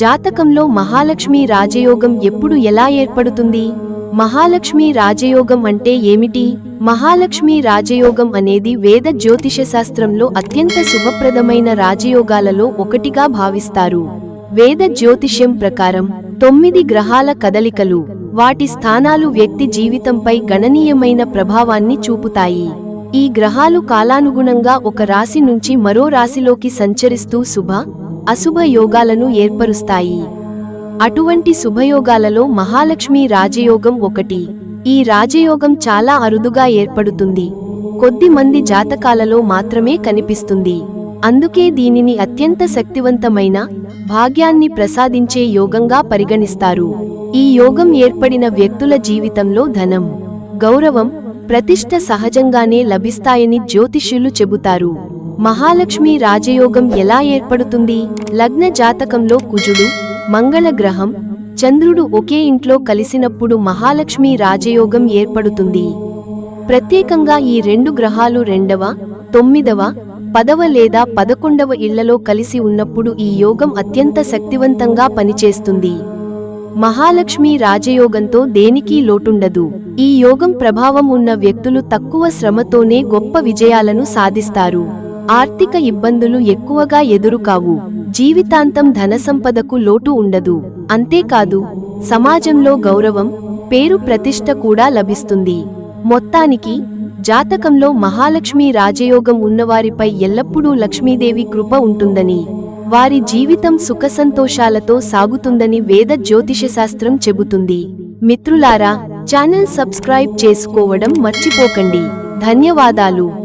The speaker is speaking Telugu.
జాతకంలో మహాలక్ష్మి రాజయోగం ఎప్పుడు ఎలా ఏర్పడుతుంది? మహాలక్ష్మి రాజయోగం అంటే ఏమిటి? మహాలక్ష్మి రాజయోగం అనేది వేద జ్యోతిష శాస్త్రంలో అత్యంత శుభప్రదమైన రాజయోగాలలో ఒకటిగా భావిస్తారు. వేద జ్యోతిష్యం ప్రకారం తొమ్మిది గ్రహాల కదలికలు వాటి స్థానాలు వ్యక్తి జీవితంపై గణనీయమైన ప్రభావాన్ని చూపుతాయి. ఈ గ్రహాలు కాలానుగుణంగా ఒక రాశి నుంచి మరో రాశిలోకి సంచరిస్తూ శుభ అశుభ యోగాలను ఏర్పరుస్తాయి. అటువంటి శుభయోగాలలో మహాలక్ష్మి రాజయోగం ఒకటి. ఈ రాజయోగం చాలా అరుదుగా ఏర్పడుతుంది. కొద్ది మంది జాతకాలలో మాత్రమే కనిపిస్తుంది. అందుకే దీనిని అత్యంత శక్తివంతమైన భాగ్యాన్ని ప్రసాదించే యోగంగా పరిగణిస్తారు. ఈ యోగం ఏర్పడిన వ్యక్తుల జీవితంలో ధనం గౌరవం ప్రతిష్ట సహజంగానే లభిస్తాయని జ్యోతిష్యులు చెబుతారు. మహాలక్ష్మి రాజయోగం ఎలా ఏర్పడుతుంది? లగ్న జాతకంలో కుజుడు మంగళ గ్రహం చంద్రుడు ఒకే ఇంట్లో కలిసినప్పుడు మహాలక్ష్మి రాజయోగం ఏర్పడుతుంది. ప్రత్యేకంగా ఈ రెండు గ్రహాలు రెండవ తొమ్మిదవ పదవ లేదా పదకొండవ ఇళ్ళలో కలిసి ఉన్నప్పుడు ఈ యోగం అత్యంత శక్తివంతంగా పనిచేస్తుంది. మహాలక్ష్మి రాజయోగంతో దేనికి లోటుండదు. ఈ యోగం ప్రభావం ఉన్న వ్యక్తులు తక్కువ శ్రమతోనే గొప్ప విజయాలను సాధిస్తారు. ఆర్థిక ఇబ్బందులు ఎక్కువగా ఎదురుకావు. జీవితాంతం ధనసంపదకు లోటు ఉండదు. అంతేకాదు సమాజంలో గౌరవం పేరు ప్రతిష్ట కూడా లభిస్తుంది. మొత్తానికి జాతకంలో మహాలక్ష్మి రాజయోగం ఉన్నవారిపై ఎల్లప్పుడూ లక్ష్మీదేవి కృప ఉంటుందని వారి జీవితం సుఖసంతోషాలతో సాగుతుందని వేద జ్యోతిషశాస్త్రం చెబుతుంది. మిత్రులారా ఛానల్ సబ్స్క్రైబ్ చేసుకోవడం మర్చిపోకండి. ధన్యవాదాలు.